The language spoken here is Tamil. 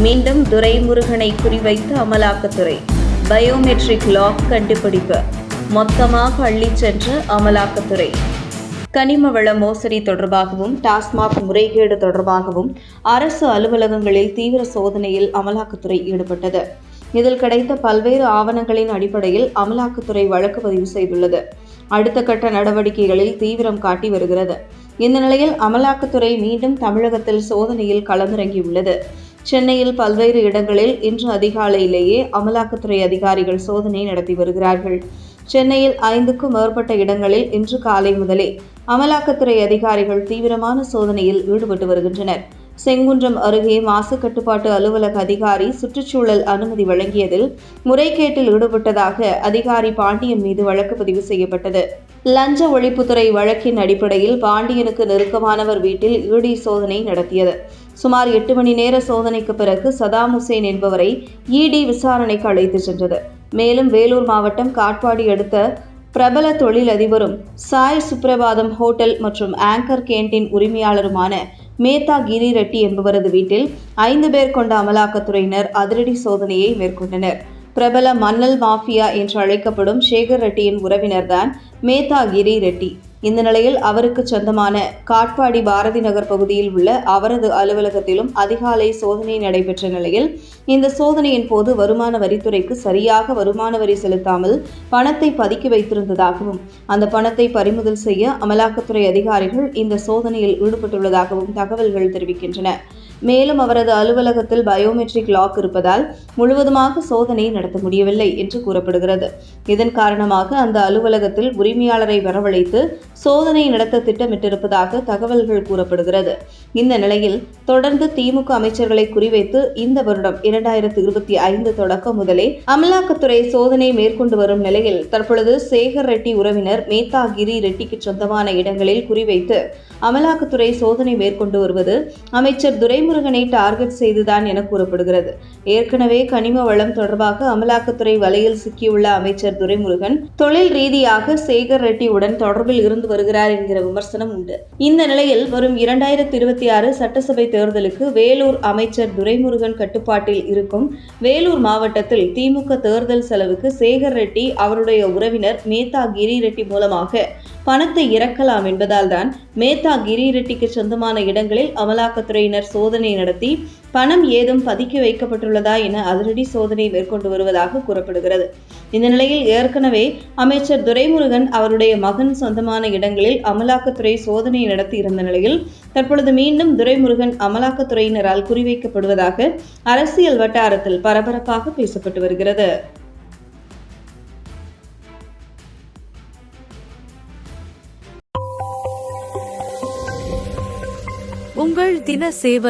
மீண்டும் துரைமுருகனை குறிவைத்து அமலாக்கத்துறை. பயோமெட்ரிக் லாக் கண்டுபிடிப்பு. மொத்தமாக அள்ளி சென்ற அமலாக்கத்துறை. கனிம வள மோசடி தொடர்பாகவும் டாஸ்மாக் முறைகேடு தொடர்பாகவும் அரசு அலுவலகங்களில் தீவிர சோதனையில் அமலாக்கத்துறை ஈடுபட்டது. இதில் கிடைத்த பல்வேறு ஆவணங்களின் அடிப்படையில் அமலாக்கத்துறை வழக்கு பதிவு செய்துள்ளது. அடுத்த கட்ட நடவடிக்கைகளில் தீவிரம் காட்டி வருகிறது. இந்த நிலையில் அமலாக்கத்துறை மீண்டும் தமிழகத்தில் சோதனையில் களமிறங்கியுள்ளது. சென்னையில் பல்வேறு இடங்களில் இன்று அதிகாலையிலேயே அமலாக்கத்துறை அதிகாரிகள் சோதனை நடத்தி வருகிறார்கள். சென்னையில் ஐந்துக்கும் மேற்பட்ட இடங்களில் இன்று காலை முதலே அமலாக்கத்துறை அதிகாரிகள் தீவிரமான சோதனையில் ஈடுபட்டு வருகின்றனர். செங்குன்றம் அருகே மாசு கட்டுப்பாட்டு அலுவலக அதிகாரி சுற்றுச்சூழல் அனுமதி வழங்கியதில் முறைகேட்டில் ஈடுபட்டதாக அதிகாரி பாண்டியன் மீது வழக்கு பதிவு செய்யப்பட்டது. லஞ்ச ஒழிப்புத்துறை வழக்கின் அடிப்படையில் பாண்டியனுக்கு நெருக்கமானவர் வீட்டில் இடி சோதனை நடத்தியது. சுமார் எட்டு மணி நேர சோதனைக்கு பிறகு சதாம் ஹுசேன் என்பவரை இடி விசாரணைக்கு அழைத்து சென்றது. மேலும் வேலூர் மாவட்டம் காட்பாடி அடுத்த பிரபல தொழிலதிபரும் சாய் சுப்ரபாதம் ஹோட்டல் மற்றும் ஆங்கர் கேண்டீன் உரிமையாளருமான மேத்தா கிரி ரெட்டி என்பவரது வீட்டில் ஐந்து பேர் கொண்ட அமலாக்கத்துறையினர் அதிரடி சோதனையை மேற்கொண்டனர். பிரபல மன்னல் மாஃபியா என்று அழைக்கப்படும் சேகர் ரெட்டியின் உறவினர்தான் மேதாகிரி ரெட்டி. இந்த நிலையில் அவருக்கு சொந்தமான காட்பாடி பாரதி நகர் பகுதியில் உள்ள அவரது அலுவலகத்திலும் அதிகாலை சோதனை நடைபெற்ற நிலையில் இந்த சோதனையின் போது வருமான வரித்துறைக்கு சரியாக வருமான வரி செலுத்தாமல் பணத்தை பதுக்கி வைத்திருந்ததாகவும் அந்த பணத்தை பறிமுதல் செய்ய அமலாக்கத்துறை அதிகாரிகள் இந்த சோதனையில் ஈடுபட்டுள்ளதாகவும் தகவல்கள் தெரிவிக்கின்றன. மேலும் அவரது அலுவலகத்தில் பயோமெட்ரிக் லாக் இருப்பதால் முழுவதுமாக சோதனை நடத்த முடியவில்லை என்று கூறப்படுகிறது. இதன் காரணமாக அந்த அலுவலகத்தில் உரிமையாளரை வரவழைத்து சோதனை நடத்த திட்டமிட்டிருப்பதாக தகவல்கள் கூறப்படுகிறது. இந்த நிலையில் தொடர்ந்து திமுக அமைச்சர்களை குறிவைத்து இந்த வருடம் இரண்டாயிரத்து இருபத்தி ஐந்து தொடக்கம் முதலே அமலாக்கத்துறை சோதனை மேற்கொண்டு வரும் நிலையில் தற்பொழுது சேகர் ரெட்டி உறவினர் மேத்தா கிரி ரெட்டிக்கு சொந்தமான இடங்களில் குறிவைத்து அமலாக்கத்துறை சோதனை மேற்கொண்டு வருவது அமைச்சர் துரைமுருகனை டார்கெட் செய்துதான் என கூறப்படுகிறது. ஏற்கனவே கனிம வளம் தொடர்பாக அமலாக்கத்துறை வலையில் சிக்கியுள்ள அமைச்சர் துரைமுருகன் தொழில் ரீதியாக சேகர் ரெட்டியுடன் தொடர்பில் இருந்து வருகிறார் என்கிற விமர்சனம் உண்டு. இந்த நிலையில் வரும் இரண்டாயிரத்தி இருபத்தி ஆறு சட்டசபை தேர்தலுக்கு வேலூர் அமைச்சர் துரைமுருகன் கட்டுப்பாட்டில் இருக்கும் வேலூர் மாவட்டத்தில் திமுக தேர்தல் செலவுக்கு சேகர் ரெட்டி அவருடைய உறவினர் மேத்தா கிரி ரெட்டி மூலமாக பணத்தை இறக்கலாம் என்பதால் தான் மேத்தா கிரி ரெட்டிக்கு சொந்தமான இடங்களில் அமலாக்கத்துறையினர் சோதனை நடத்தி பணம் ஏதும் பதுக்கி வைக்கப்பட்டுள்ளதா என அதிரடி சோதனை மேற்கொண்டு வருவதாக கூறப்படுகிறது. இந்த நிலையில் ஏற்கனவே அமைச்சர் துரைமுருகன் அவருடைய மகன் சொந்தமான இடங்களில் அமலாக்கத்துறை சோதனை நடத்தி இருந்த நிலையில் தற்பொழுது மீண்டும் துரைமுருகன் அமலாக்கத்துறையினரால் குறிவைக்கப்படுவதாக அரசியல் வட்டாரத்தில் பரபரப்பாக பேசப்பட்டு வருகிறது. உங்கள் தின சேவல்